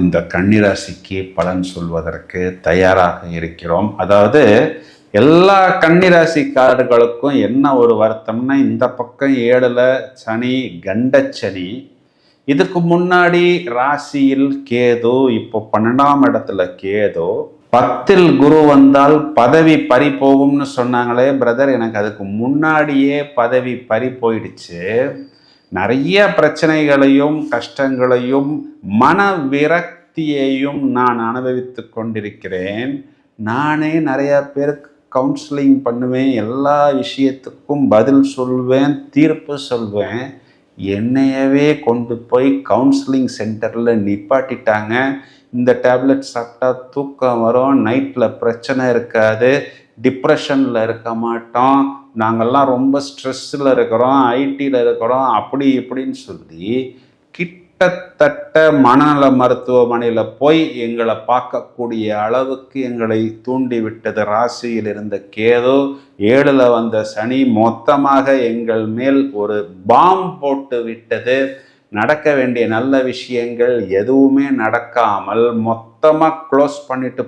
இந்த கன்னிராசிக்கு பலன் சொல்வதற்கு தயாராக இருக்கிறோம். அதாவது எல்லா கன்னிராசிக்காரர்களுக்கும் என்ன ஒரு வருத்தம்னா இந்த பக்கம் ஏழில் சனி கண்டச்சனி. இதுக்கு முன்னாடி ராசியில் கேது இப்போ பன்னெண்டாம் இடத்துல கேது. பத்தில் குரு வந்தால் பதவி பறி போகும்னு சொன்னாங்களே பிரதர் எனக்கு அதுக்கு முன்னாடியே பதவி பறி போயிடுச்சு. நிறைய பிரச்சனைகளையும் கஷ்டங்களையும் மன விரக்தியையும் நான் அனுபவித்து கொண்டிருக்கிறேன். நானே நிறைய பேருக்கு கவுன்சிலிங் பண்ணுவேன் எல்லா விஷயத்துக்கும் பதில் சொல்வேன் தீர்ப்பு சொல்வேன். என்னையவே கொண்டு போய் கவுன்சிலிங் சென்டரில் நிப்பாட்டிட்டாங்க. இந்த டேப்லெட் சாப்பிட்டா தூக்கம் வரும் நைட்டில் பிரச்சனை இருக்காது டிப்ரெஷனில் இருக்க மாட்டோம். நாங்கள்லாம் ரொம்ப ஸ்ட்ரெஸ்ஸில் இருக்கிறோம் ஐடியில் இருக்கிறோம் அப்படி இப்படின்னு சொல்லி கிட்டத்தட்ட மனநல மருத்துவமனையில் போய் எங்களை பார்க்கக்கூடிய அளவுக்கு எங்களை தூண்டிவிட்டது. ராசியில் இருந்த கேது ஏழில் வந்த சனி மொத்தமாக எங்கள் மேல் ஒரு பாம் போட்டு விட்டது. நடக்க வேண்டிய நல்ல விஷயங்கள் எதுவுமே நடக்காமல் மொத்தமாக க்ளோஸ் பண்ணிட்டு